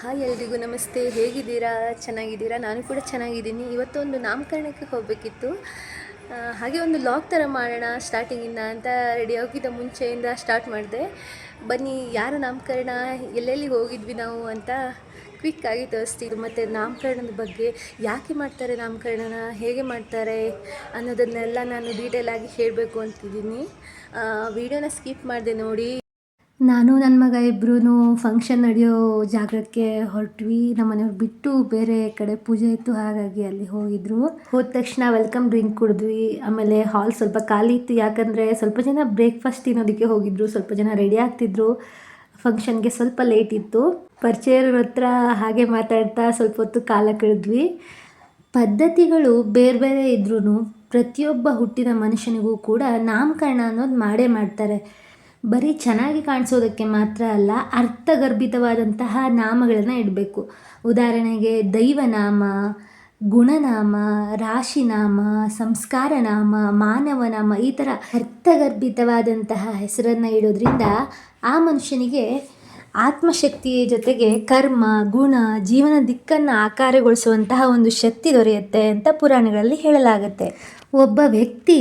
Hi ಎಲ್ರಿಗೂ ನಮಸ್ತೆ. ಹೇಗಿದ್ದೀರಾ? ಚೆನ್ನಾಗಿದ್ದೀರಾ? ನಾನು ಕೂಡ ಚೆನ್ನಾಗಿದ್ದೀನಿ. ಇವತ್ತೊಂದು ನಾಮಕರಣಕ್ಕೆ ಹೋಗಬೇಕಿತ್ತು. ಹಾಗೆ ಒಂದು ಲಾಗ್ ಥರ ಮಾಡೋಣ ಸ್ಟಾರ್ಟಿಂಗಿಂದ ಅಂತ ರೆಡಿ ಆಗಿದ್ದ ಮುಂಚೆಯಿಂದ ಸ್ಟಾರ್ಟ್ ಮಾಡಿದೆ. ಬನ್ನಿ, ಯಾರ ನಾಮಕರಣ ಎಲ್ಲೆಲ್ಲಿ ಹೋಗಿದ್ವಿ ನಾವು ಅಂತ ಕ್ವಿಕ್ ಆಗಿ ತೋರಿಸ್ತೀವಿ. ಮತ್ತು ನಾಮಕರಣದ ಬಗ್ಗೆ ಯಾಕೆ ಮಾಡ್ತಾರೆ ನಾಮಕರಣನ, ಹೇಗೆ ಮಾಡ್ತಾರೆ ಅನ್ನೋದನ್ನೆಲ್ಲ ನಾನು ಡೀಟೇಲ್ ಆಗಿ ಹೇಳಬೇಕು ಅಂತಿದ್ದೀನಿ. ವಿಡಿಯೋನ ಸ್ಕಿಪ್ ಮಾಡಿದೆ ನೋಡಿ. ನಾನು ನನ್ನ ಮಗ ಇಬ್ಬರೂ ಫಂಕ್ಷನ್ ನಡೆಯೋ ಜಾಗಕ್ಕೆ ಹೊರಟ್ವಿ. ನಮ್ಮ ಮನೆಯವ್ರು ಬಿಟ್ಟು ಬೇರೆ ಕಡೆ ಪೂಜೆ ಇತ್ತು, ಹಾಗಾಗಿ ಅಲ್ಲಿ ಹೋಗಿದ್ರು. ಹೋದ ತಕ್ಷಣ ವೆಲ್ಕಮ್ ಡ್ರಿಂಕ್ ಕುಡಿದ್ವಿ. ಆಮೇಲೆ ಹಾಲ್ ಸ್ವಲ್ಪ ಖಾಲಿ ಇತ್ತು. ಯಾಕಂದರೆ ಸ್ವಲ್ಪ ಜನ ಬ್ರೇಕ್ಫಾಸ್ಟ್ ತಿನ್ನೋದಕ್ಕೆ ಹೋಗಿದ್ರು. ಸ್ವಲ್ಪ ಜನ ರೆಡಿ ಆಗ್ತಿದ್ರು. ಫಂಕ್ಷನ್ಗೆ ಸ್ವಲ್ಪ ಲೇಟ್ ಇತ್ತು. ಪರಿಚಯರ ಹತ್ರ ಹಾಗೆ ಮಾತಾಡ್ತಾ ಸ್ವಲ್ಪ ಹೊತ್ತು ಕಾಲ ಕಳೆದ್ವಿ. ಪದ್ಧತಿಗಳು ಬೇರೆ ಬೇರೆ ಇದ್ರೂ ಪ್ರತಿಯೊಬ್ಬ ಹುಟ್ಟಿದ ಮನುಷ್ಯನಿಗೂ ಕೂಡ ನಾಮಕರಣ ಅನ್ನೋದು ಮಾಡೇ ಮಾಡ್ತಾರೆ. ಬರೀ ಚೆನ್ನಾಗಿ ಕಾಣಿಸೋದಕ್ಕೆ ಮಾತ್ರ ಅಲ್ಲ, ಅರ್ಥಗರ್ಭಿತವಾದಂತಹ ನಾಮಗಳನ್ನು ಇಡಬೇಕು. ಉದಾಹರಣೆಗೆ ದೈವನಾಮ, ಗುಣನಾಮ, ರಾಶಿನಾಮ ಸಂಸ್ಕಾರ ನಾಮ ಮಾನವ ನಾಮ ಈ ಥರ ಅರ್ಥಗರ್ಭಿತವಾದಂತಹ ಹೆಸರನ್ನು ಇಡೋದ್ರಿಂದ ಆ ಮನುಷ್ಯನಿಗೆ ಆತ್ಮಶಕ್ತಿಯ ಜೊತೆಗೆ ಕರ್ಮ, ಗುಣ, ಜೀವನ ದಿಕ್ಕನ್ನು ಆಕಾರಗೊಳಿಸುವಂತಹ ಒಂದು ಶಕ್ತಿ ದೊರೆಯುತ್ತೆ ಅಂತ ಪುರಾಣಗಳಲ್ಲಿ ಹೇಳಲಾಗುತ್ತೆ. ಒಬ್ಬ ವ್ಯಕ್ತಿ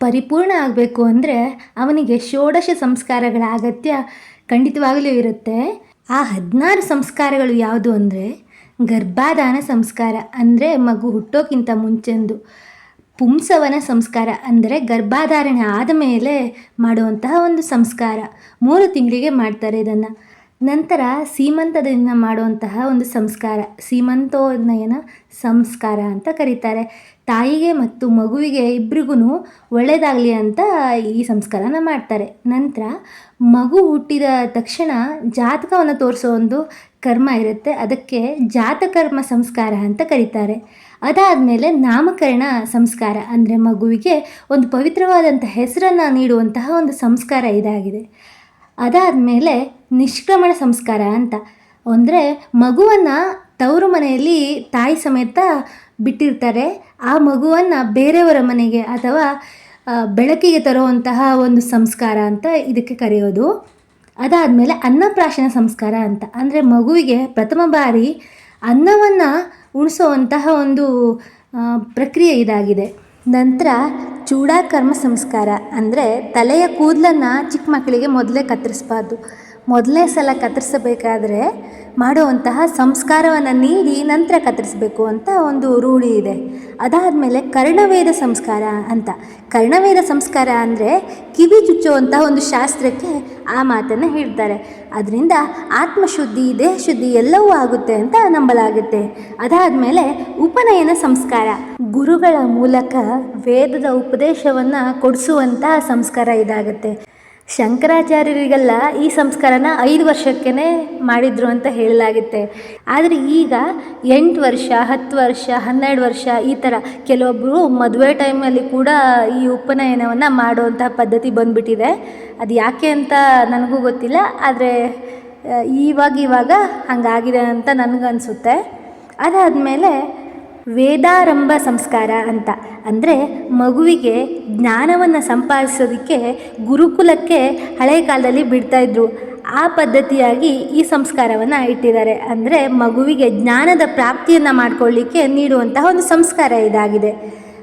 ಪರಿಪೂರ್ಣ ಆಗಬೇಕು ಅಂದರೆ ಅವನಿಗೆ ಷೋಡಶ ಸಂಸ್ಕಾರಗಳ ಅಗತ್ಯ ಖಂಡಿತವಾಗಲೂ ಇರುತ್ತೆ. ಆ ಹದಿನಾರು ಸಂಸ್ಕಾರಗಳು ಯಾವುದು ಅಂದರೆ ಗರ್ಭಾಧಾನ ಸಂಸ್ಕಾರ ಅಂದರೆ ಮಗು ಹುಟ್ಟೋಕ್ಕಿಂತ ಮುಂಚೆಂದು. ಪುಂಸವನ ಸಂಸ್ಕಾರ ಅಂದರೆ ಗರ್ಭಾಧಾರಣೆ ಆದ ಮೇಲೆ ಮಾಡುವಂತಹ ಒಂದು ಸಂಸ್ಕಾರ. ಮೂರು ತಿಂಗಳಿಗೆ ಮಾಡ್ತಾರೆ ಇದನ್ನು. ನಂತರ ಸೀಮಂತದಿಂದ ಮಾಡುವಂತಹ ಒಂದು ಸಂಸ್ಕಾರ ಸೀಮಂತೋನ್ನಯನ ಸಂಸ್ಕಾರ ಅಂತ ಕರೀತಾರೆ. ತಾಯಿಗೆ ಮತ್ತು ಮಗುವಿಗೆ ಇಬ್ರಿಗೂ ಒಳ್ಳೆಯದಾಗಲಿ ಅಂತ ಈ ಸಂಸ್ಕಾರನ ಮಾಡ್ತಾರೆ. ನಂತರ ಮಗು ಹುಟ್ಟಿದ ತಕ್ಷಣ ಜಾತಕವನ್ನು ತೋರಿಸೋ ಒಂದು ಕರ್ಮ ಇರುತ್ತೆ. ಅದಕ್ಕೆ ಜಾತಕರ್ಮ ಸಂಸ್ಕಾರ ಅಂತ ಕರೀತಾರೆ. ಅದಾದಮೇಲೆ ನಾಮಕರಣ ಸಂಸ್ಕಾರ ಅಂದರೆ ಮಗುವಿಗೆ ಒಂದು ಪವಿತ್ರವಾದಂಥ ಹೆಸರನ್ನು ನೀಡುವಂತಹ ಒಂದು ಸಂಸ್ಕಾರ ಇದಾಗಿದೆ. ಅದಾದಮೇಲೆ ನಿಷ್ಕ್ರಮಣ ಸಂಸ್ಕಾರ ಅಂತ. ಅಂದರೆ ಮಗುವನ್ನು ತವರು ಮನೆಯಲ್ಲಿ ತಾಯಿ ಸಮೇತ ಬಿಟ್ಟಿರ್ತಾರೆ. ಆ ಮಗುವನ್ನು ಬೇರೆಯವರ ಮನೆಗೆ ಅಥವಾ ಬೆಳಕಿಗೆ ತರುವಂತಹ ಒಂದು ಸಂಸ್ಕಾರ ಅಂತ ಇದಕ್ಕೆ ಕರೆಯೋದು. ಅದಾದಮೇಲೆ ಅನ್ನಪ್ರಾಶನ ಸಂಸ್ಕಾರ ಅಂತ. ಅಂದರೆ ಮಗುವಿಗೆ ಪ್ರಥಮ ಬಾರಿ ಅನ್ನವನ್ನು ಉಣಿಸುವಂತಹ ಒಂದು ಪ್ರಕ್ರಿಯೆ ಇದಾಗಿದೆ. ನಂತರ ಚೂಡಾಕರ್ಮ ಸಂಸ್ಕಾರ ಅಂದರೆ ತಲೆಯ ಕೂದಲನ್ನು ಚಿಕ್ಕ ಮಕ್ಕಳಿಗೆ ಮೊದಲೇ ಕತ್ತರಿಸ್ಬಾರ್ದು. ಮೊದಲನೇ ಸಲ ಕತ್ತರಿಸಬೇಕಾದ್ರೆ ಮಾಡುವಂತಹ ಸಂಸ್ಕಾರವನ್ನು ನೀಡಿ ನಂತರ ಕತ್ತರಿಸಬೇಕು ಅಂತ ಒಂದು ರೂಢಿ ಇದೆ. ಅದಾದಮೇಲೆ ಕರ್ಣವೇದ ಸಂಸ್ಕಾರ ಅಂತ. ಕರ್ಣವೇದ ಸಂಸ್ಕಾರ ಅಂದರೆ ಕಿವಿ ಚುಚ್ಚುವಂತಹ ಒಂದು ಶಾಸ್ತ್ರಕ್ಕೆ ಆ ಮಾತನ್ನು ಹೇಳ್ತಾರೆ. ಅದರಿಂದ ಆತ್ಮಶುದ್ಧಿ, ದೇಹಶುದ್ಧಿ ಎಲ್ಲವೂ ಆಗುತ್ತೆ ಅಂತ ನಂಬಲಾಗುತ್ತೆ. ಅದಾದಮೇಲೆ ಉಪನಯನ ಸಂಸ್ಕಾರ. ಗುರುಗಳ ಮೂಲಕ ವೇದದ ಉಪದೇಶವನ್ನು ಕೊಡಿಸುವಂತಹ ಸಂಸ್ಕಾರ ಇದಾಗುತ್ತೆ. ಶಂಕರಾಚಾರ್ಯರಿಗೆಲ್ಲ ಈ ಸಂಸ್ಕಾರನ ಐದು ವರ್ಷಕ್ಕೇ ಮಾಡಿದರು ಅಂತ ಹೇಳಲಾಗುತ್ತೆ. ಆದರೆ ಈಗ ಎಂಟು ವರ್ಷ, ಹತ್ತು ವರ್ಷ, ಹನ್ನೆರಡು ವರ್ಷ ಈ ಥರ ಕೆಲವೊಬ್ಬರು ಮದುವೆ ಟೈಮಲ್ಲಿ ಕೂಡ ಈ ಉಪನಯನವನ್ನು ಮಾಡುವಂತಹ ಪದ್ಧತಿ ಬಂದುಬಿಟ್ಟಿದೆ. ಅದು ಯಾಕೆ ಅಂತ ನನಗೂ ಗೊತ್ತಿಲ್ಲ, ಆದರೆ ಇವಾಗ ಇವಾಗ ಹಂಗಾಗಿದೆ ಅಂತ ನನಗನ್ಸುತ್ತೆ. ಅದಾದಮೇಲೆ ವೇದಾರಂಭ ಸಂಸ್ಕಾರ ಅಂತ. ಅಂದರೆ ಮಗುವಿಗೆ ಜ್ಞಾನವನ್ನು ಸಂಪಾದಿಸೋದಕ್ಕೆ ಗುರುಕುಲಕ್ಕೆ ಹಳೆ ಕಾಲದಲ್ಲಿ ಬಿಡ್ತಾಯಿದ್ರು ಆ ಪದ್ಧತಿಯಾಗಿ ಈ ಸಂಸ್ಕಾರವನ್ನು ಇಟ್ಟಿದ್ದಾರೆ. ಅಂದರೆ ಮಗುವಿಗೆ ಜ್ಞಾನದ ಪ್ರಾಪ್ತಿಯನ್ನು ಮಾಡಿಕೊಳ್ಳಿಕ್ಕೆ ನೀಡುವಂತಹ ಒಂದು ಸಂಸ್ಕಾರ ಇದಾಗಿದೆ.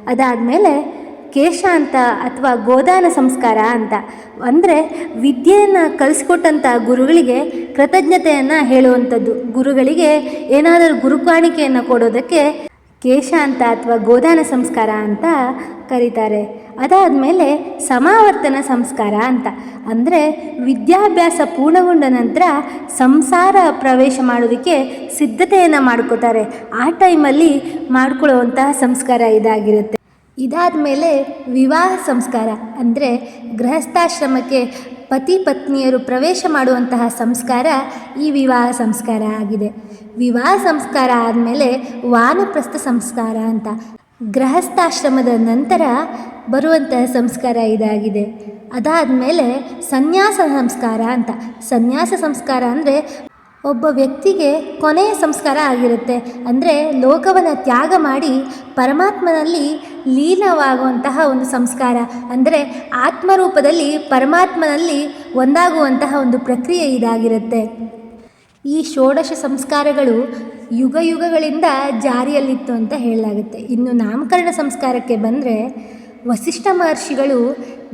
ಅದಾದಮೇಲೆ ಕೇಶಾಂತ ಅಥವಾ ಗೋದಾನ ಸಂಸ್ಕಾರ ಅಂತ. ಅಂದರೆ ವಿದ್ಯೆಯನ್ನು ಕಲಿಸ್ಕೊಟ್ಟಂಥ ಗುರುಗಳಿಗೆ ಕೃತಜ್ಞತೆಯನ್ನು ಹೇಳುವಂಥದ್ದು. ಗುರುಗಳಿಗೆ ಏನಾದರೂ ಗುರುಕಾಣಿಕೆಯನ್ನು ಕೊಡೋದಕ್ಕೆ ಕೇಶ ಅಂತ ಅಥವಾ ಗೋದಾನ ಸಂಸ್ಕಾರ ಅಂತ ಕರೀತಾರೆ. ಅದಾದಮೇಲೆ ಸಮಾವರ್ತನ ಸಂಸ್ಕಾರ ಅಂತ. ಅಂದರೆ ವಿದ್ಯಾಭ್ಯಾಸ ಪೂರ್ಣಗೊಂಡ ನಂತರ ಸಂಸಾರ ಪ್ರವೇಶ ಮಾಡೋದಕ್ಕೆ ಸಿದ್ಧತೆಯನ್ನು ಮಾಡ್ಕೋತಾರೆ. ಆ ಟೈಮಲ್ಲಿ ಮಾಡ್ಕೊಳ್ಳುವಂತಹ ಸಂಸ್ಕಾರ ಇದಾಗಿರುತ್ತೆ. ಇದಾದ ಮೇಲೆ ವಿವಾಹ ಸಂಸ್ಕಾರ. ಅಂದರೆ ಗೃಹಸ್ಥಾಶ್ರಮಕ್ಕೆ ಪತಿ ಪತ್ನಿಯರು ಪ್ರವೇಶ ಮಾಡುವಂತಹ ಸಂಸ್ಕಾರ ಈ ವಿವಾಹ ಸಂಸ್ಕಾರ ಆಗಿದೆ. ವಿವಾಹ ಸಂಸ್ಕಾರ ಆದಮೇಲೆ ವಾನಪ್ರಸ್ಥ ಸಂಸ್ಕಾರ ಅಂತ. ಗೃಹಸ್ಥಾಶ್ರಮದ ನಂತರ ಬರುವಂತಹ ಸಂಸ್ಕಾರ ಇದಾಗಿದೆ. ಅದಾದಮೇಲೆ ಸನ್ಯಾಸ ಸಂಸ್ಕಾರ ಅಂತ. ಸನ್ಯಾಸ ಸಂಸ್ಕಾರ ಅಂದರೆ ಒಬ್ಬ ವ್ಯಕ್ತಿಗೆ ಕೊನೆಯ ಸಂಸ್ಕಾರ ಆಗಿರುತ್ತೆ. ಅಂದರೆ ಲೋಕವನ್ನು ತ್ಯಾಗ ಮಾಡಿ ಪರಮಾತ್ಮನಲ್ಲಿ ಲೀನವಾಗುವಂತಹ ಒಂದು ಸಂಸ್ಕಾರ. ಅಂದರೆ ಆತ್ಮರೂಪದಲ್ಲಿ ಪರಮಾತ್ಮನಲ್ಲಿ ಒಂದಾಗುವಂತಹ ಒಂದು ಪ್ರಕ್ರಿಯೆ ಇದಾಗಿರುತ್ತೆ. ಈ ಷೋಡಶ ಸಂಸ್ಕಾರಗಳು ಯುಗ ಯುಗಗಳಿಂದ ಜಾರಿಯಲ್ಲಿತ್ತು ಅಂತ ಹೇಳಲಾಗುತ್ತೆ. ಇನ್ನು ನಾಮಕರಣ ಸಂಸ್ಕಾರಕ್ಕೆ ಬಂದರೆ ವಸಿಷ್ಠ ಮಹರ್ಷಿಗಳು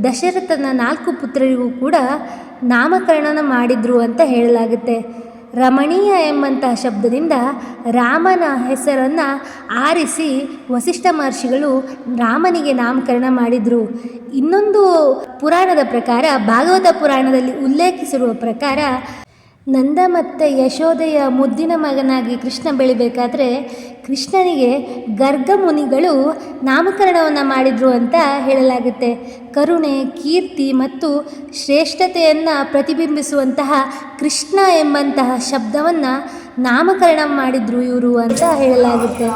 ದಶರಥನ ನಾಲ್ಕು ಪುತ್ರರಿಗೂ ಕೂಡ ನಾಮಕರಣನ ಮಾಡಿದರು ಅಂತ ಹೇಳಲಾಗುತ್ತೆ. ರಮಣೀಯ ಎಂಬಂತಹ ಶಬ್ದದಿಂದ ರಾಮನ ಹೆಸರನ್ನು ಆರಿಸಿ ವಸಿಷ್ಠ ಮಹರ್ಷಿಗಳು ರಾಮನಿಗೆ ನಾಮಕರಣ ಮಾಡಿದರು. ಇನ್ನೊಂದು ಪುರಾಣದ ಪ್ರಕಾರ, ಭಾಗವತ ಪುರಾಣದಲ್ಲಿ ಉಲ್ಲೇಖಿಸಿರುವ ಪ್ರಕಾರ ನಂದ ಮತ್ತು ಯಶೋದೆಯ ಮುದ್ದಿನ ಮಗನಾಗಿ ಕೃಷ್ಣ ಬೆಳಿಬೇಕಾದ್ರೆ ಕೃಷ್ಣನಿಗೆ ಗರ್ಗ ಮುನಿಗಳು ನಾಮಕರಣವನ್ನು ಮಾಡಿದರು ಅಂತ ಹೇಳಲಾಗುತ್ತೆ. ಕರುಣೆ, ಕೀರ್ತಿ ಮತ್ತು ಶ್ರೇಷ್ಠತೆಯನ್ನು ಪ್ರತಿಬಿಂಬಿಸುವಂತಹ ಕೃಷ್ಣ ಎಂಬಂತಹ ಶಬ್ದವನ್ನು ನಾಮಕರಣ ಮಾಡಿದರು ಇವರು ಅಂತ ಹೇಳಲಾಗುತ್ತೆ.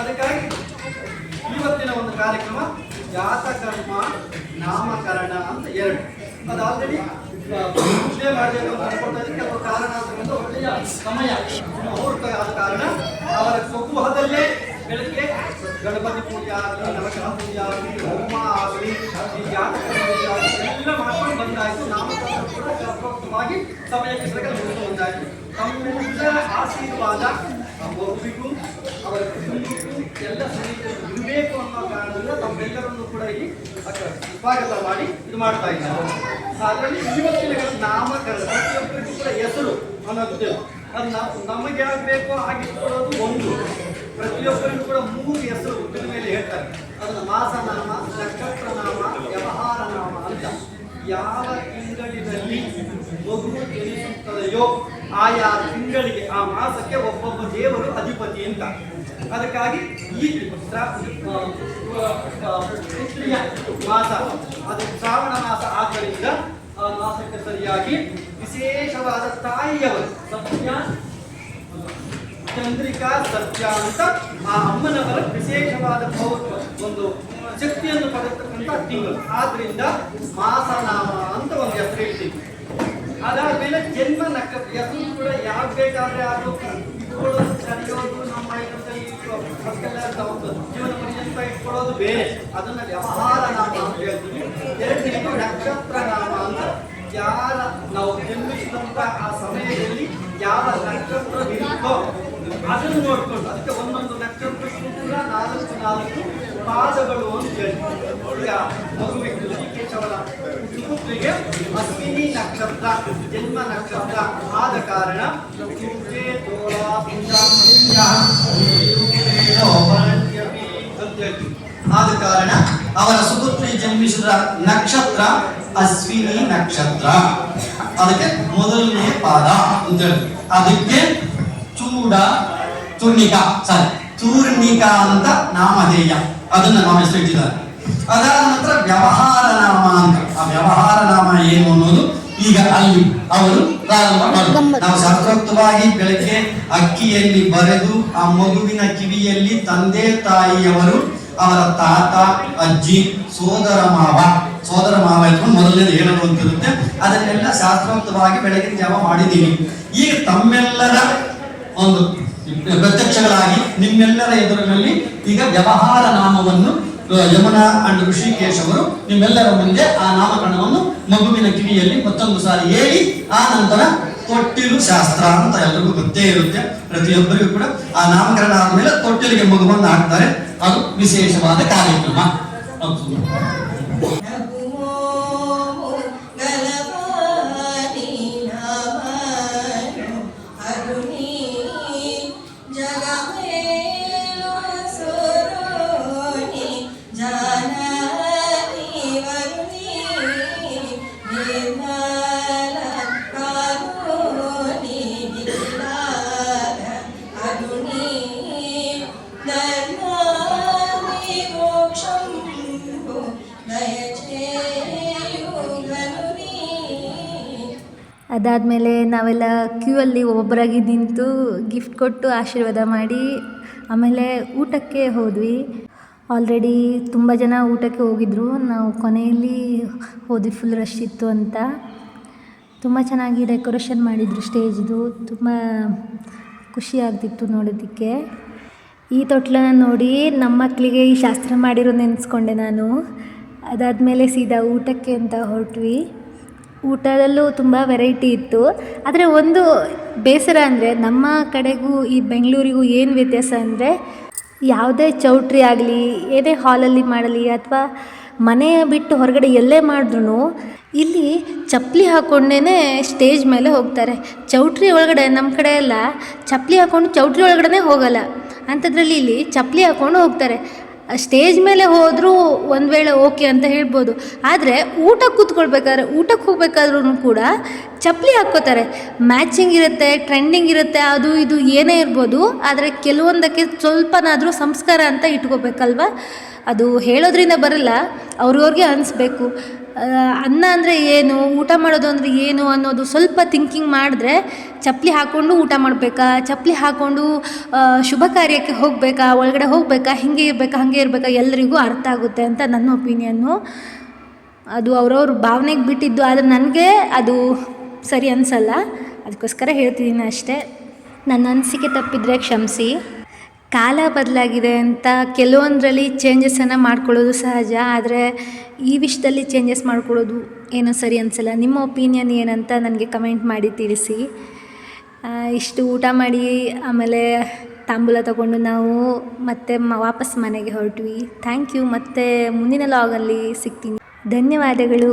ಅದಕ್ಕಾಗಿ ಇವತ್ತಿನ ಒಂದು ಕಾರ್ಯಕ್ರಮ ಜಾತಕರ್ಮ ನಾಮಕರಣ ಅಂತ ಎರಡು. ಅದು ಆಲ್ರೆಡಿ ಪೂಜೆ ಮಾಡಬೇಕು ಅಂತ ಅನ್ಕೊಳ್ತಾ ಇದ್ರೆ ಕೆಲವು ಕಾರಣ ಅಂತ ಒಳ್ಳೆಯ ಸಮಯ ಮುಹೂರ್ತ ಆದ ಕಾರಣ ಅವರ ಕುತೂಹಲದಲ್ಲೇ ಬೆಳಗ್ಗೆ ಗಣಪತಿ ಪೂಜೆ ಆಗಲಿ ನವಗ್ರಹ ಪೂಜೆ ಆಗಲಿ, ಹೋಮ ಆಗಲಿ, ಈ ಆಗಲಿ ಎಲ್ಲ ಮಾಡ್ಕೊಂಡು ಬಂದಾಯಿತು. ನಾಮಕರಣ ಕೂಡ ಶಾಸ್ತ್ರೋಕ್ತವಾಗಿ ಸಮಯಕ್ಕೆ ಸರಿಯಾಗಿ ಬಂದಾಯಿತು. ತಮ್ಮೆಲ್ಲರ ಆಶೀರ್ವಾದ ಮಗುವಿಗೂ ಅವರ ಕುಟುಂಬಕ್ಕೂ ಎಲ್ಲ ಸ್ನೇಹಿತರು ಇರಬೇಕು ಅನ್ನೋ ಕಾರಣದಿಂದ ತಮ್ಮೆಲ್ಲರನ್ನು ಕೂಡ ಇಲ್ಲಿ ಸ್ವಾಗತ ಮಾಡಿ ಇದು ಮಾಡ್ತಾ ಇದ್ದಾರೆ. ಅದರಲ್ಲಿ ಇವತ್ತಿನ ನಾಮಕರಣ, ಪ್ರತಿಯೊಬ್ಬರಿಗೂ ಕೂಡ ಹೆಸರು ಅನ್ನೋದು ಅದು ನಾವು ನಮಗೆ ಆಗಬೇಕು ಆಗಿಟ್ಕೊಳ್ಳೋದು ಒಂದು. ಪ್ರತಿಯೊಬ್ಬರಿಗೂ ಕೂಡ ಮೂರು ಹೆಸರು ಹುಟ್ಟಿದ ಮೇಲೆ ಹೇಳ್ತಾರೆ. ಅದನ್ನು ಮಾಸನಾಮ ನಕ್ಷತ್ರನಾಮ ವ್ಯವಹಾರ ನಾಮ ಅಂತ. ಯಾವ ತಿಂಗಳಿನಲ್ಲಿ ಮಗು ಎನಿಸುತ್ತದೆಯೋ ಆಯಾ ತಿಂಗಳಿಗೆ ಆ ಮಾಸಕ್ಕೆ ಒಬ್ಬೊಬ್ಬ ದೇವರು ಅಧಿಪತಿ ಅಂತ. ಅದಕ್ಕಾಗಿ ಈ ಮಾಸ, ಅದು ಶ್ರಾವಣ ಮಾಸ ಆದ್ದರಿಂದ, ಆ ಮಾಸಕ್ಕೆ ಸರಿಯಾಗಿ ವಿಶೇಷವಾದ ತಾಯಿಯವರು, ಸತ್ಯ, ಚಂದ್ರಿಕಾ, ಸತ್ಯ ಅಂತ ಆ ಅಮ್ಮನವರ ವಿಶೇಷವಾದ ಒಂದು ಶಕ್ತಿಯನ್ನು ಪಡೆತಕ್ಕಂಥ ತಿಂಗಳು. ಆದ್ರಿಂದ ಮಾಸನಾಮ ಅಂತ ಒಂದು ಹೆಸರು ಇಡ್ತೀವಿ ಅದಾದ್ಮೇಲೆ ಜನ್ಮ ನಕ್ಷತ್ರ, ಹೆಸರು ಕೂಡ ಯಾವ್ದು ಬೇಕಾದ್ರೆ ಅದು ಇಟ್ಕೊಳ್ಳೋದು ಸರಿಯೋದು ನಮ್ಮ ಜೀವನ ಪರ್ಯಂತ ಇಟ್ಕೊಳ್ಳೋದು ಬೇರೆ ಅದನ್ನ ವ್ಯವಹಾರ ನಾಮ ಅಂತ ಹೇಳ್ತೀವಿ ಎರಡನೇದು ನಕ್ಷತ್ರ ನಾಮ ಅಂತ ಯಾರ ನಾವು ಜನ್ಮಿಸಿದಂತ ಆ ಸಮಯದಲ್ಲಿ ಯಾವ ನಕ್ಷತ್ರ ಇರುತ್ತೋ ಅದನ್ನು ನೋಡ್ಕೊಂಡು, ಅದಕ್ಕೆ ಒಂದೊಂದು ನಕ್ಷತ್ರಕ್ಕೂ ನಾಲ್ಕು ನಾಲ್ಕು ಪಾದಗಳು ಅಂತ ಹೇಳ್ತೀವಿ ಈಗ ಮಗುವಿಗೆ ಋಷಿಕೇಶವರ ಸುಪುತ್ರಿಗೆ ಅಶ್ವಿನಿ ನಕ್ಷತ್ರ ಜನ್ಮ ನಕ್ಷತ್ರ ಆದ ಕಾರಣ ಸೂರ್ಯೆ ತೋಳ ಪುಂಜ ಪುಂಜ, ವರಣ್ಯಪಿ ಅಂತ ಹೇಳ್ತೀವಿ. ಆದ ಕಾರಣ ಅವರ ಸುಪುತ್ರಿ ಜನ್ಮಿಸಿದ ನಕ್ಷತ್ರ ಅಶ್ವಿನಿ ನಕ್ಷತ್ರ ಅದಕ್ಕೆ ಮೊದಲನೇ ಪಾದ ಅಂತ ಹೇಳ್ತೀವಿ ಅದಕ್ಕೆ ಚೂಡ ಚೂರ್ಣಿಕಾ ಸಾರಿ ಚೂರ್ಣಿಕಾ ಅಂತ ನಾಮಧೇಯ ಅದನ್ನ ನಾವು ಇಟ್ಟಿದ್ದಾರೆ. ಅದಾದ ನಂತರ ವ್ಯವಹಾರ ನಾಮ ಅಂತ. ಆ ವ್ಯವಹಾರ ನಾಮ ಏನು ಅನ್ನೋದು ಈಗ ಅಲ್ಲಿ ಅವರು ನಾವು ಶಾಸ್ತ್ರೋಕ್ತವಾಗಿ ಬೆಳಗ್ಗೆ ಅಕ್ಕಿಯಲ್ಲಿ ಬರೆದು, ಆ ಮಗುವಿನ ಕಿವಿಯಲ್ಲಿ ತಂದೆ ತಾಯಿಯವರು ಅವರ ತಾತ, ಅಜ್ಜಿ, ಸೋದರ ಮಾವ ಸೋದರ ಮಾವ ಇಟ್ಕೊಂಡು ಮೊದಲನೇದು ಹೇಳೋದು ಅಂತಿರುತ್ತೆ. ಅದನ್ನೆಲ್ಲ ಶಾಸ್ತ್ರೋಕ್ತವಾಗಿ ಬೆಳಗಿನ ಜಾವ ಮಾಡಿದ್ದೀವಿ. ಈಗ ತಮ್ಮೆಲ್ಲರ ಒಂದು ಪ್ರತ್ಯಕ್ಷಗಳಾಗಿ ನಿಮ್ಮೆಲ್ಲರ ಎದುರಿನಲ್ಲಿ ಈಗ ವ್ಯವಹಾರ ನಾಮವನ್ನು ಯಮುನಾ ಅಂಡ್ ಋಷಿಕೇಶ್ ಅವರು ನಿಮ್ಮೆಲ್ಲರ ಮುಂದೆ ಆ ನಾಮಕರಣವನ್ನು ಮಗುವಿನ ಕಿವಿಯಲ್ಲಿ ಮತ್ತೊಂದು ಸಾರಿ ಹೇಳಿ, ಆ ನಂತರ ತೊಟ್ಟಿಲು ಶಾಸ್ತ್ರ ಅಂತ ಎಲ್ಲರಿಗೂ ಗೊತ್ತೇ ಇರುತ್ತೆ. ಪ್ರತಿಯೊಬ್ಬರಿಗೂ ಕೂಡ ಆ ನಾಮಕರಣ ಆದ್ಮೇಲೆ ತೊಟ್ಟಿಲಿಗೆ ಮಗುವನ್ನು ಹಾಕ್ತಾರೆ. ಅದು ವಿಶೇಷವಾದ ಕಾರ್ಯಕ್ರಮ. ಅದಾದಮೇಲೆ ನಾವೆಲ್ಲ ಕ್ಯೂ ಅಲ್ಲಿ ಒಬ್ಬೊಬ್ಬರಾಗಿ ನಿಂತು ಗಿಫ್ಟ್ ಕೊಟ್ಟು ಆಶೀರ್ವಾದ ಮಾಡಿ ಆಮೇಲೆ ಊಟಕ್ಕೆ ಹೋದ್ವಿ. ಆಲ್ರೆಡಿ ತುಂಬ ಜನ ಊಟಕ್ಕೆ ಹೋಗಿದ್ರು. ನಾವು ಕೊನೆಯಲ್ಲಿ ಹೋದ್ವಿ ಫುಲ್ ರಶ್ ಇತ್ತು ಅಂತ. ತುಂಬ ಚೆನ್ನಾಗಿ ಡೆಕೋರೇಷನ್ ಮಾಡಿದರು ಸ್ಟೇಜ್ದು ತುಂಬ ಖುಷಿ ಆಗ್ತಿತ್ತು ನೋಡೋದಕ್ಕೆ. ಈ ತೊಟ್ಲನ್ನ ನೋಡಿ ನಮ್ಮ ಮಕ್ಕಳಿಗೆ ಈ ಶಾಸ್ತ್ರ ಮಾಡಿರೋ ನೆನೆಸ್ಕೊಂಡೆ ನಾನು. ಅದಾದಮೇಲೆ ಸೀದಾ ಊಟಕ್ಕೆ ಅಂತ ಹೊರಟ್ವಿ. ಊಟದಲ್ಲೂ ತುಂಬ ವೆರೈಟಿ ಇತ್ತು. ಆದರೆ ಒಂದು ಬೇಸರ ಅಂದರೆ ನಮ್ಮ ಕಡೆಗೂ ಈ ಬೆಂಗಳೂರಿಗೂ ಏನು ವ್ಯತ್ಯಾಸ ಅಂದರೆ ಯಾವುದೇ ಚೌಟ್ರಿ ಆಗಲಿ, ಏನೇ ಹಾಲಲ್ಲಿ ಮಾಡಲಿ ಅಥವಾ ಮನೆ ಬಿಟ್ಟು ಹೊರಗಡೆ ಎಲ್ಲೇ ಮಾಡಿದ್ರು ಇಲ್ಲಿ ಚಪ್ಪಲಿ ಹಾಕ್ಕೊಂಡೇ ಸ್ಟೇಜ್ ಮೇಲೆ ಹೋಗ್ತಾರೆ. ಚೌಟ್ರಿ ಒಳಗಡೆ ನಮ್ಮ ಕಡೆ ಎಲ್ಲ ಚಪ್ಪಲಿ ಹಾಕ್ಕೊಂಡು ಚೌಟ್ರಿ ಒಳಗಡೆ ಹೋಗಲ್ಲ. ಅಂಥದ್ರಲ್ಲಿ ಇಲ್ಲಿ ಚಪ್ಪಲಿ ಹಾಕ್ಕೊಂಡು ಹೋಗ್ತಾರೆ. ಸ್ಟೇಜ್ ಮೇಲೆ ಹೋದರೂ ಒಂದು ವೇಳೆ ಓಕೆ ಅಂತ ಹೇಳ್ಬೋದು. ಆದರೆ ಊಟ ಕೂತ್ಕೊಳ್ಬೇಕಾದ್ರೆ ಊಟಕ್ಕೆ ಹೋಗ್ಬೇಕಾದ್ರೂ ಕೂಡ ಚಪ್ಪಲಿ ಹಾಕ್ಕೋತಾರೆ. ಮ್ಯಾಚಿಂಗ್ ಇರುತ್ತೆ, ಟ್ರೆಂಡಿಂಗ್ ಇರುತ್ತೆ, ಅದು ಇದು ಏನೇ ಇರ್ಬೋದು. ಆದರೆ ಕೆಲವೊಂದಕ್ಕೆ ಸ್ವಲ್ಪನಾದರೂ ಸಂಸ್ಕಾರ ಅಂತ ಇಟ್ಕೋಬೇಕಲ್ವ? ಅದು ಹೇಳೋದ್ರಿಂದ ಬರಲ್ಲ, ಅವ್ರವ್ರಿಗೆ ಅನಿಸ್ಬೇಕು. ಅನ್ನ ಅಂದರೆ ಏನು, ಊಟ ಮಾಡೋದು ಅಂದರೆ ಏನು ಅನ್ನೋದು ಸ್ವಲ್ಪ ಥಿಂಕಿಂಗ್ ಮಾಡಿದ್ರೆ ಚಪ್ಪಲಿ ಹಾಕ್ಕೊಂಡು ಊಟ ಮಾಡಬೇಕಾ? ಚಪ್ಪಲಿ ಹಾಕ್ಕೊಂಡು ಶುಭ ಕಾರ್ಯಕ್ಕೆ ಹೋಗಬೇಕಾ? ಒಳಗಡೆ ಹೋಗಬೇಕಾ? ಹಿಂಗೆ ಇರಬೇಕಾ? ಹಾಗೆ ಇರಬೇಕಾ? ಎಲ್ಲರಿಗೂ ಅರ್ಥ ಆಗುತ್ತೆ ಅಂತ ನನ್ನ ಒಪಿನಿಯನ್ನು ಅದು ಅವ್ರವ್ರ ಭಾವನೆಗೆ ಬಿಟ್ಟಿದ್ದು. ಆದರೆ ನನಗೆ ಅದು ಸರಿ ಅನಿಸಲ್ಲ. ಅದಕ್ಕೋಸ್ಕರ ಹೇಳ್ತಿದ್ದೀನಿ ಅಷ್ಟೇ. ನನ್ನ ಅನಿಸಿಕೆ ತಪ್ಪಿದರೆ ಕ್ಷಮಿಸಿ. ಕಾಲ ಬದಲಾಗಿದೆ ಅಂತ ಕೆಲವೊಂದರಲ್ಲಿ ಚೇಂಜಸನ್ನು ಮಾಡ್ಕೊಳ್ಳೋದು ಸಹಜ, ಆದರೆ ಈ ವಿಷಯದಲ್ಲಿ ಚೇಂಜಸ್ ಮಾಡ್ಕೊಳ್ಳೋದು ಏನೋ ಸರಿ ಅನಿಸಲ್ಲ. ನಿಮ್ಮ ಒಪಿನಿಯನ್ ಏನಂತ ನನಗೆ ಕಮೆಂಟ್ ಮಾಡಿ ತಿಳಿಸಿ. ಇಷ್ಟು ಊಟ ಮಾಡಿ, ಆಮೇಲೆ ತಾಂಬೂಲ ತಗೊಂಡು ನಾವು ಮತ್ತೆ ಮ, ವಾಪಸ್ ಮನೆಗೆ ಹೊರಟ್ವಿ. ಥ್ಯಾಂಕ್ ಯು ಮತ್ತೆ ಮುಂದಿನ ಲಾಗಲ್ಲಿ ಸಿಗ್ತೀನಿ. ಧನ್ಯವಾದಗಳು.